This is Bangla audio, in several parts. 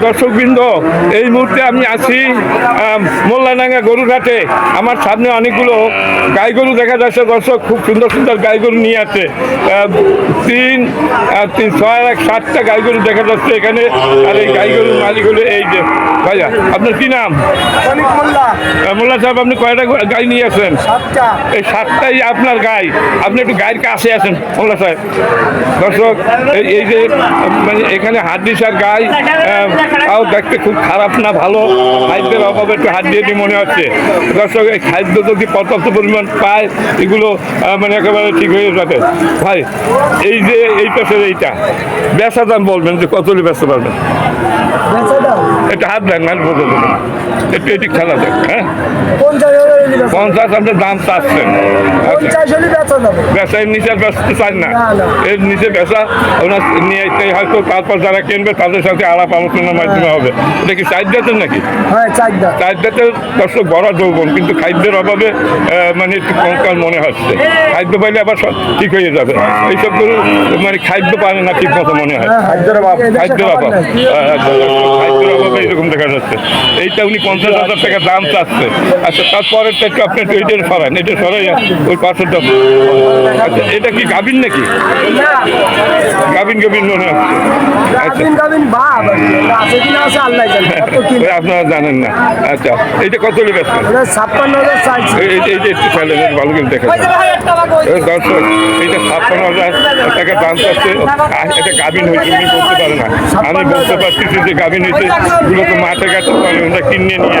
দর্শকবৃন্দ এই মুহূর্তে আমি আছি মোল্লাডাঙ্গা গরুঘাটে আমার সামনে অনেকগুলো গাই গরু দেখা যাচ্ছে। দর্শক খুব সুন্দর সুন্দর গাই গরু নিয়ে আছে। তিন তিন ছয় এক সাতটা গাই গরু দেখা যাচ্ছে এখানে। আর এই গাই গরুর মালিক হলো এই যে ভাইয়া। আপনার কি নাম? মোল্লা। সাহেব আপনি কয়টা গাই নিয়ে আছেন? এই সাতটাই আপনার গাই। আপনি একটু গায়ের কাছে আছেন মোল্লা সাহেব। দর্শক এই- এই যে মানে এখানে হাড্ডিসার গাই তাও দেখতে খুব খারাপ না ভালো। খাদ্যের অভাবে একটু হাত দিয়ে মনে হচ্ছে। দর্শক এই খাদ্য যদি পর্যাপ্ত পরিমাণ পায় এগুলো মানে একেবারে ঠিক হয়ে যাবে। ভাই এই যে এই পাশের এইটা বেচা দাম বলবেন যে কত বেচতে পারবেন? এটা হাত দেন একটু এটি খেলা দেখ হ্যাঁ? পঞ্চাশ আপনার দাম চাচ্ছেন। বেচা নিচে বেচতে চান না। এর নিচে বেচা ওনার নিয়ে হয়তো তারপর যারা কিনবে তাদের সাথে আলাপ আলোচনার মাধ্যমে হবে। এটা কি চার জাতের নাকি? হ্যাঁ চার জাতের দর্শক বড় যৌবন কিন্তু খাদ্যের অভাবে মানে একটু কঙ্কাল মনে হচ্ছে। খাদ্য পাইলে আবার সব ঠিক হয়ে যাবে। এইসব গরু মানে খাদ্য পায় না ঠিক মতো মনে হয়। হ্যাঁ, খাদ্যের অভাব। খাদ্যের অভাব। হ্যাঁ, হ্যাঁ, খাদ্যের অভাবে এরকম দেখা যাচ্ছে। এইটা উনি পঞ্চাশ হাজার টাকা দাম চাচ্ছে। আচ্ছা তারপরেরটা একটু আপনি একটু এইটার সরান এটা সরাই ওই পাশেরটা। আচ্ছা এটা কি গাভিন নাকি? গাভিন গাভিন মনে হচ্ছে আচ্ছা। আপনারা জানেন না। আচ্ছা এইটা কত বেচবেন? ছাপ্পান্ন হাজার একটু ভালো করে দেখা দর্শক এইটা ছাপ্পান্ন হাজার টাকা দাম চাচ্ছে। এটা গাভিন হয়েছে উনি বলতে পারে না। আমি বলতে পারছি যে গাভিন হয়েছে এগুলো তো মাঠে ঘাটে পারে ওরা কিনে নিয়ে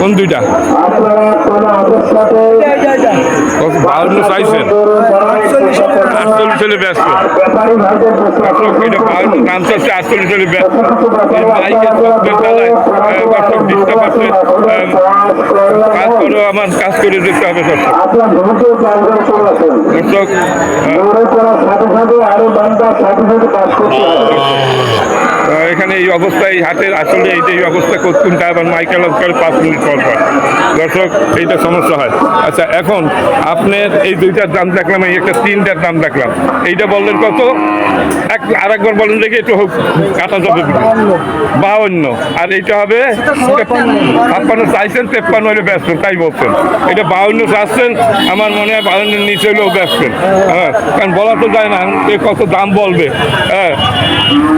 কোন দুইটা? কত বাউন্ন চাইছেন আটচল্লিশ হলে ব্যস্ত বাউন্ন দাম চাচ্ছে আটচল্লিশ হলে ব্যস্ত বাইকের শব্দের দ্বারায় দর্শক ডিস্টার্ব আছে কাজ করে আমার কাজ করে দিতে হবে দর্শক দর্শক এখানে এই অবস্থায় হাতের আসলে এই এই অবস্থা করতুন তা আবার মাইকেল করে পাঁচ মিনিট পর পর। দর্শক, এইটা সমস্যা হয়। আচ্ছা এখন আপনার এই দুইটার দাম দেখলাম, এই একটা তিনটার দাম দেখলাম। এইটা বললেন কত? এক, আরেকবার বলেন দেখি, একটু হোক, কাটা যাবে বাউন্ন আর এইটা হবে ছাপ্পান্ন, চাইছেন তেপ্পান্ন হলে ব্যস্ত, তাই বলছেন। এটা বাউন্ন চাচ্ছেন, আমার মনে হয় বাউন্নের নিচে হলেও ব্যস্ত। হ্যাঁ কারণ বলা তো যায় না, এ কত দাম বলবে। হ্যাঁ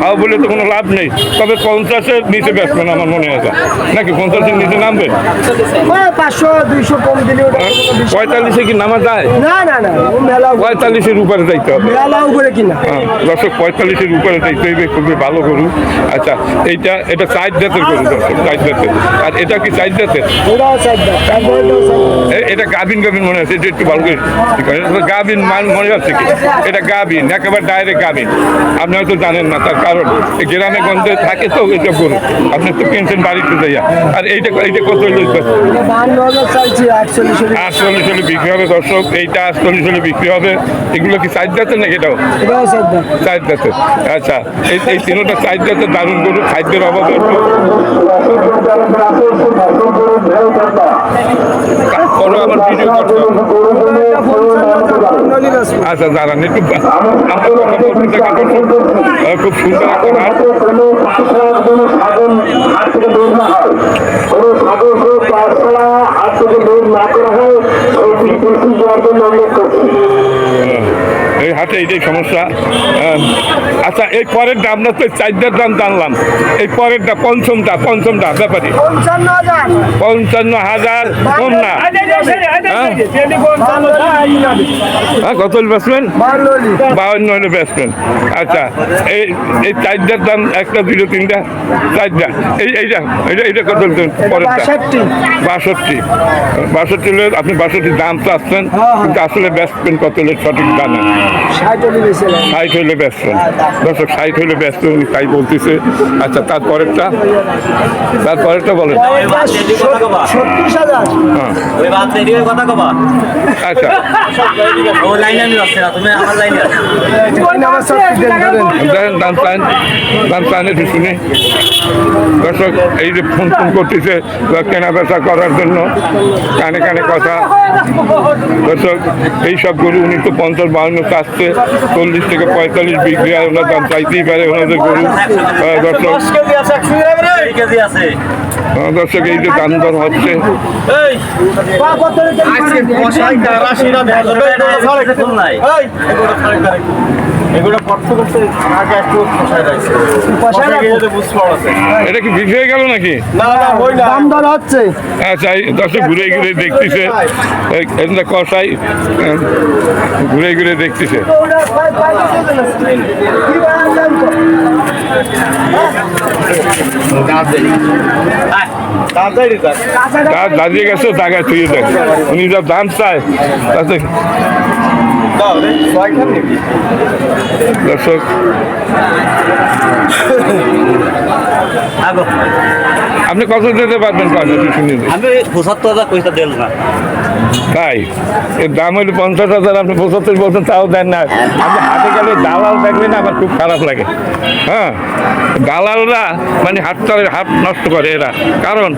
তাও বলে তো কোনো লাভ নেই। তবে পঞ্চাশের নিচে ব্যস্তেন আমার মনে হয়। নাকি পঞ্চাশের নিচে নামবে? পাঁচশো দুইশো কম দিলে ওটা কোনো বিষয় না। পঁয়তাল্লিশে কি নামা যায়? না না না পঁয়তাল্লিশের উপরে যাইতে হবে। উপরে কিনা হ্যাঁ, দর্শক পঁয়তাল্লিশের উপরে যাইতে হবে খুবই ভালো গরু। আচ্ছা এইটা এটা চার জাতের গরু দর্শক চার জাতের আর এটা কি চার জাতের এটা গাভিন গাভিন মনে হচ্ছে এটা একটু ভালো করে আছে। গাভিন মান মনে হচ্ছে কি? এটা গাভিন একেবারে ডাইরেক্ট গাভিন। আপনি হয়তো জানেন না। তার কারণ গ্রামে গঞ্জে থাকে তো এইসব গরু আপনি তো কিনছেন বাড়িতে যাইয়া। আর এইটা এইটা কত এটা আটচল্লিশ হলে বিক্রি হবে দর্শক এইটা আটচল্লিশ হলে বিক্রি হবে। এগুলো কি চার জাতের নাকি এটাও? চার জাতের। আচ্ছা এই এই তিনটা চার জাতের দারুণ গরু খাদ্যের অভাবে আমার ভিডিও। এটা বেচবো। আচ্ছা দাঁড়ান একটু আমার কথা বলতে থাকেন দর্শক। আহ, খুব সুন্দর একটা হাট এই হাটে এইটাই সমস্যা আহ, আচ্ছা এই পরেরটা আমরা তো চারটার দাম জানলাম এই পরেরটা পঞ্চমটা পঞ্চমটা ব্যাপারী পঞ্চান্ন হাজার কম না হ্যাঁ? হ্যাঁ কত হলে বাউন্ন হলে বেচবেন আচ্ছা এই এই চারটার দাম একটা দুটো তিনটা চারটা এই এইটা এইটা এইটা কত পরেরটা বাষট্টি বাষট্টি বাষট্টি হলে আপনি বাষট্টি দাম হ্যাঁ, হ্যাঁ। কিন্তু আসলে বেচবেন কত হলে সঠিক জানেন ষাট হইলে দর্শক ষাট হইলে ব্যস্ত উনি তাই বলতেছে। আচ্ছা তারপরেরটা? তারপরেরটা বলেন। হ্যাঁ। আচ্ছা। ও লাইনে আমি আসছে না তুমি আমার লাইনে আসো নামাজ সব দেন ধরেন দেখেন দাম চান দাম চান একটু দর্শক এই যে ফোন ফোন করতেছে বা কেনা বেচা করার জন্য কানে কানে কথা। দর্শক এই সব গরু উনি তো পঞ্চাশ বাউন্ন চাচ্ছে চল্লিশ থেকে পঁয়তাল্লিশ বিক্রি হয় ওনার দাম চাইতেই পারে ওনাদের গরু দর্শক দর্শক এই যে দাম দর হচ্ছে এই এগুলো কষ্ট করতে একটু পোষায় রাখছে। বুঝতে পারছে এটা কি বিক্রি হয়ে গেল নাকি? না না হই না। দাম দর হচ্ছে। আচ্ছা দর্শক ঘুরে ঘুরে দেখতেছে। এটা কষাই ঘুরে ঘুরে দেখতেছে। তার দাঁড়িয়ে গেছে জায়গায় থুয়ে দেয়। উনি যা দাম চায় তাতে দর্শক। আপনি কত দিতে পারবেন। আমি পঁচাত্তর হাজার পয়সা দিল না। তাই এর দাম হইলে পঞ্চাশ হাজার আপনি পঁচাত্তর বলছেন তাও দেন না আপনি হাটে গেলে দালাল দেখলে না আমার খুব খারাপ লাগে হ্যাঁ দালালরা মানে হাটটা হাত নষ্ট করে এরা কারণ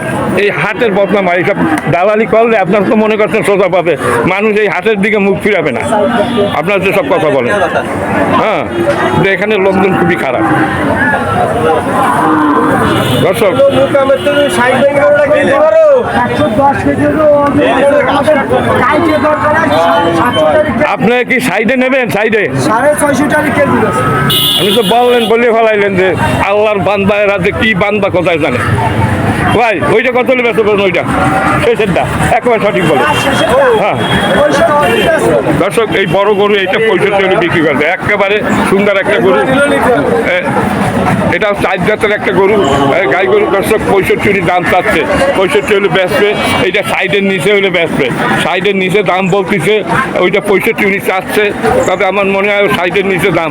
এই হাটের বদনাম হয় এইসব দালালি করলে আপনার তো মনে করছেন সোজা পাবে মানুষ এই হাটের দিকে মুখ ফিরাবে না আপনার যে সব কথা বলেন হ্যাঁ কিন্তু এখানে লোকজন খুবই খারাপ দর্শক ব্যাংক করে কিনতে পারো একশো দশ কেজি হলো আমাদের কাইটে দরকার আছে সাতশো টাকা আপনি কি সাইডে নেবেন? সাইডে? সাড়ে আপনি তো বললেন, বলে ফেলাইলেন যে আল্লাহর বান্দা এরা যে কি বান্দা কোথায় জানে? ভাই, ওইটা কত নেবে বলুন ওইটা? শেষেরটা একেবারে সঠিক বলে। হ্যাঁ। দর্শক, এই বড় গরু এইটা পঁয়ষট্টি হলে বিক্রি করবে একেবারে সুন্দর একটা গরু। এটা চার জাতের একটা গরু। গাই গরু দর্শক, পঁয়ষট্টি দাম চাচ্ছে। পঁয়ষট্টি হলে বেচবে। এইটা সাইডের নিচে হলে বেচবে। সাইডের নিচে দাম বলতেছে, ওইটা পঁয়ষট্টি উনি চাচ্ছে তবে আমার মনে হয় সাইডের নিচে দাম।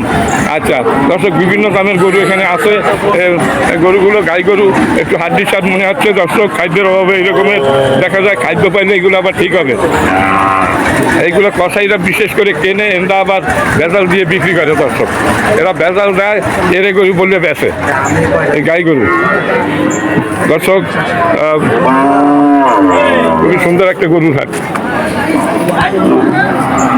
আচ্ছা দর্শক, বিভিন্ন দামের গরু এখানে আছে গরুগুলো গাই গরু, একটু হাড্ডির স্বাদ মনে হচ্ছে, দর্শক, খাদ্যের অভাবে এরকমের দেখা যায়, খাদ্য পাইলে এগুলো আবার ঠিক হবে। এইগুলো কসাইরা বিশেষ করে কেনে এরা আবার ভেজাল দিয়ে বিক্রি করে, দর্শক। এরা ভেজাল দেয়, এরে গরু বললে বেচে, এই গাই গরু। দর্শক খুবই সুন্দর একটা গরু হাট। 来，你们。